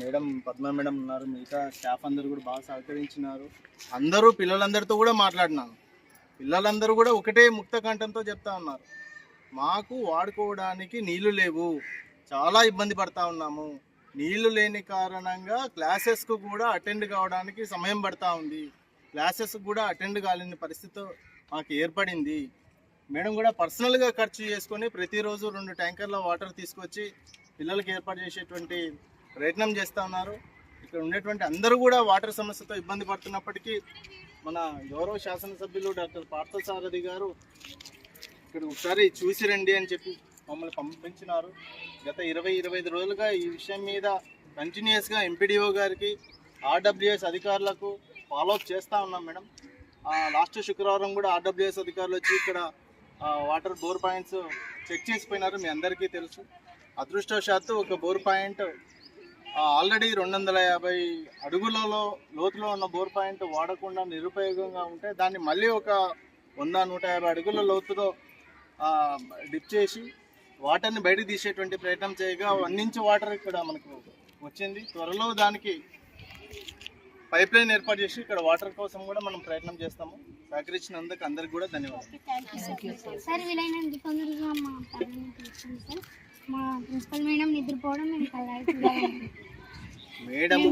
Madam Padma madam ఉన్నారు మిగతా staff అందరు కూడా బాగా సహకరించినారు. అందరూ పిల్లలందరితో కూడా మాట్లాడినాను. పిల్లలందరూ కూడా ఒకటే ముక్త కంఠంతో చెప్తా ఉన్నారు. మాకు వాడుకోవడానికి నీళ్ళు లేవు. చాలా ఇబ్బంది పడతా ఉన్నాము. నీళ్ళు లేని కారణంగా క్లాసెస్కు కూడా అటెండ్ కావడానికి సమయం పడతా ఉంది. క్లాసెస్ కూడా అటెండ్ కాలేని పరిస్థితి మాకు ఏర్పడింది. మేడం కూడా పర్సనల్గా ఖర్చు చేసుకొని ప్రతిరోజు రెండు ట్యాంకర్ల వాటర్ తీసుకొచ్చి పిల్లలకి ఏర్పాటు చేసేటువంటి ప్రయత్నం చేస్తూ ఉన్నారు. ఇక్కడ ఉండేటువంటి అందరూ కూడా వాటర్ సమస్యతో ఇబ్బంది పడుతున్నప్పటికీ మన గౌరవ శాసనసభ్యులు డాక్టర్ పార్థసారథి గారు ఇక్కడ ఒకసారి చూసి రండి అని చెప్పి మమ్మల్ని పంపించినారు. గత ఇరవై ఇరవై ఐదు రోజులుగా ఈ విషయం మీద కంటిన్యూస్గా ఎంపీడీఓ గారికి ఆర్డబ్ల్యూఎస్ అధికారులకు ఫాలోఅప్ చేస్తూ ఉన్నాం మేడం. లాస్ట్ శుక్రవారం కూడా ఆర్డబ్ల్యూఎస్ అధికారులు వచ్చి ఇక్కడ వాటర్ బోర్ పాయింట్స్ చెక్ చేసిపోయినారు మీ అందరికీ తెలుసు. అదృష్టవశాత్తు ఒక బోర్ పాయింట్ ఆల్రెడీ రెండు వందల యాభై అడుగులలో లోతులో ఉన్న బోర్ పాయింట్ వాడకుండా నిరుపయోగంగా ఉంటే దాన్ని మళ్ళీ ఒక వంద నూట యాభై అడుగుల లోతులో ఆ, డిప్ చేసి వాటర్ని బయటకు తీసేటువంటి ప్రయత్నం చేయగా వన్ ఇంచ్ వాటర్ ఇక్కడ మనకు వచ్చింది. త్వరలో దానికి పైప్ లైన్ ఏర్పాటు చేసి ఇక్కడ వాటర్ కోసం కూడా మనం ప్రయత్నం చేస్తాము. సహకరించినందుకు అందరికి కూడా ధన్యవాదాలు. సార్ వీలైనంత తొందరగా మా ప్రిన్సిపల్ మేడం నిద్రపోవడం మేము మేడం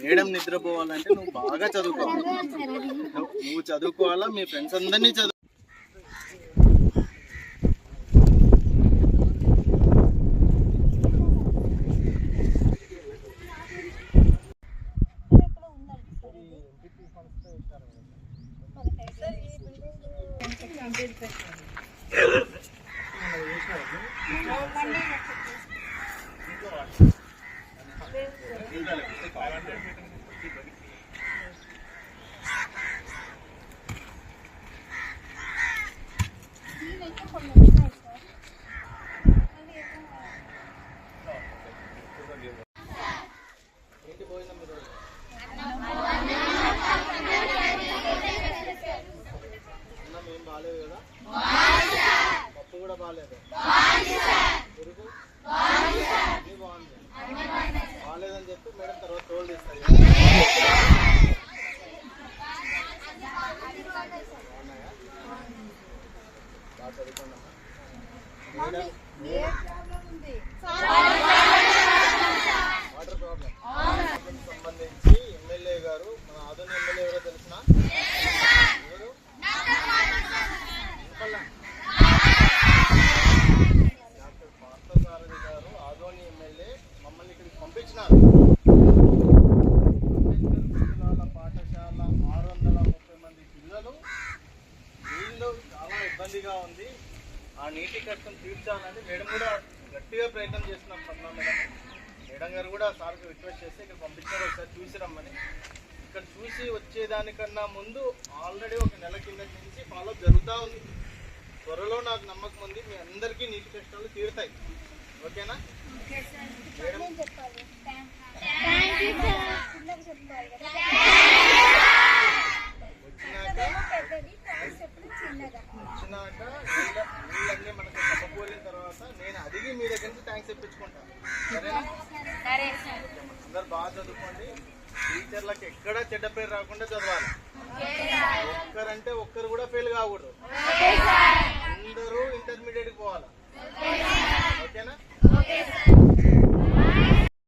మేడం నిద్రపోవాలంటే నువ్వు బాగా చదువుకోవాలి. నువ్వు- చదువుకోవాలా? మీ ఫ్రెండ్స్ అందరినీ చదువు ఏంటి బాగాలేదు కదా? పప్పు కూడా బాగాలేదు. పెరుగు అన్నీ బాగుంది. బాగాలేదని చెప్పి మేడం తర్వాత తోలు తీస్తారు బాగా చదువుకున్నామా మేడం వాటర్ ప్రాబ్లం సంబంధించి ఎమ్మెల్యే గారు మన ఆధునిక ఎమ్మెల్యే ఎవరో తెలిసిన ఎవరు చెప్పాలా? డాక్టర్ పార్థసారథి గారు ఆదోని ఎమ్మెల్యే మమ్మల్ని ఇక్కడికి పంపించినారు అంబేద్కర్ పాఠశాల ఆరు వందల ముప్పై మంది పిల్లలు. నీళ్ళు చాలా ఇబ్బందిగా ఉంది. ఆ నీటి కష్టం తీర్చాలని మేడం కూడా గట్టిగా ప్రయత్నం చేస్తున్నాం పద్మా మేడం మేడం గారు కూడా సార్కి రిక్వెస్ట్ చేస్తే ఇక్కడ పంపించారు ఒకసారి చూసి రమ్మని. ఇక్కడ చూసి వచ్చేదానికన్నా ముందు ఆల్రెడీ ఒక నెల కింద నుంచి ఫాలో జరుగుతూ ఉంది. త్వరలో నాకు నమ్మకం ఉంది మీ అందరికీ నీటి కష్టాలు తీరుతాయి. ఓకేనా? వచ్చినాక నీళ్ళన్నీ మనకు సమకూరిన తర్వాత నేను అడిగి మీ దగ్గర నుంచి ట్యాంక్స్ తెప్పించుకుంటాను సరేనా? అందరు బాగా చదువుకోండి. టీచర్లకు ఎక్కడ చెడ్డ పేరు రాకుండా చదవాలి. ఒక్కరంటే ఒక్కరు కూడా ఫెయిల్ కాకూడదు.